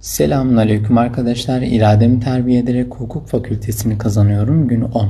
Selamünaleyküm arkadaşlar. İrademi terbiye ederek hukuk fakültesini kazanıyorum. Gün 10.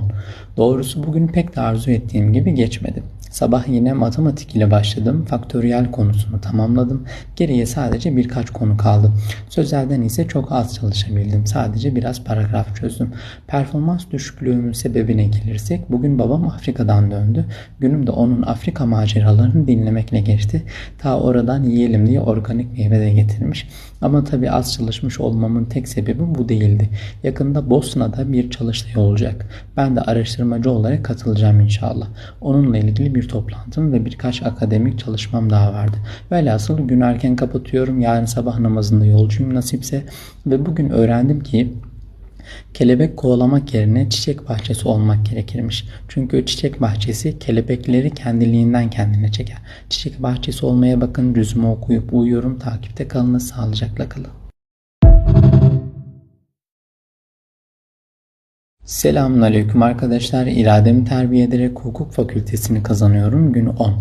Doğrusu bugün pek de arzu ettiğim gibi geçmedi. Sabah yine matematik ile başladım. Faktöriyel konusunu tamamladım. Geriye sadece birkaç konu kaldı. Sözelden ise çok az çalışabildim. Sadece biraz paragraf çözdüm. Performans düşüklüğümün sebebine gelirsek bugün babam Afrika'dan döndü. Günüm de onun Afrika maceralarını dinlemekle geçti. Ta oradan yiyelim diye organik meyve de getirmiş. Ama tabi az çalışmış olmamın tek sebebi bu değildi. Yakında Bosna'da bir çalıştay olacak. Ben de araştırmacı olarak katılacağım inşallah. Onunla ilgili bir toplantım ve birkaç akademik çalışmam daha vardı. Velhasıl gün erken kapatıyorum. Yarın sabah namazında yolcuyum nasipse. Ve bugün öğrendim ki Kelebek kovalamak yerine çiçek bahçesi olmak gerekirmiş. Çünkü çiçek bahçesi kelebekleri kendiliğinden kendine çeker. Çiçek bahçesi olmaya bakın rüzümü okuyup uyuyorum. Takipte kalınız sağlıcakla kalın. Selamünaleyküm arkadaşlar. İrademi terbiye ederek hukuk fakültesini kazanıyorum. Gün 10.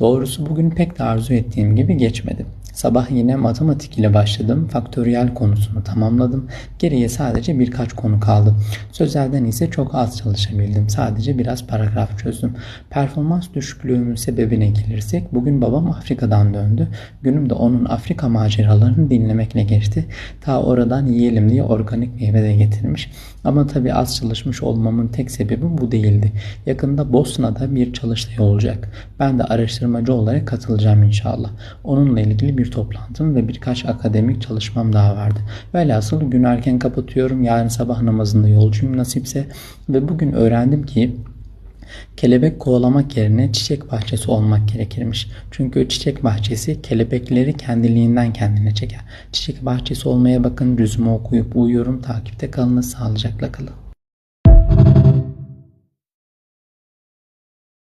Doğrusu bugün pek de arzu ettiğim gibi geçmedi. Sabah yine matematik ile başladım. Faktöriyel konusunu tamamladım. Geriye sadece birkaç konu kaldı. Sözelden ise çok az çalışabildim. Sadece biraz paragraf çözdüm. Performans düşüklüğümün sebebine gelirsek bugün babam Afrika'dan döndü. Günüm de onun Afrika maceralarını dinlemekle geçti. Ta oradan yiyelim diye organik meyve de getirmiş. Ama tabi az çalışmış olmamın tek sebebi bu değildi. Yakında Bosna'da bir çalıştay olacak. Ben de araştırmacı olarak katılacağım inşallah. Onunla ilgili bir toplantım ve birkaç akademik çalışmam daha vardı. Velhasıl gün erken kapatıyorum. Yarın sabah namazında yolcuyum nasipse. Ve bugün öğrendim ki Kelebek kovalamak yerine çiçek bahçesi olmak gerekirmiş. Çünkü çiçek bahçesi kelebekleri kendiliğinden kendine çeker. Çiçek bahçesi olmaya bakın rüzümü okuyup uyuyorum. Takipte kalınız sağlıcakla kalın.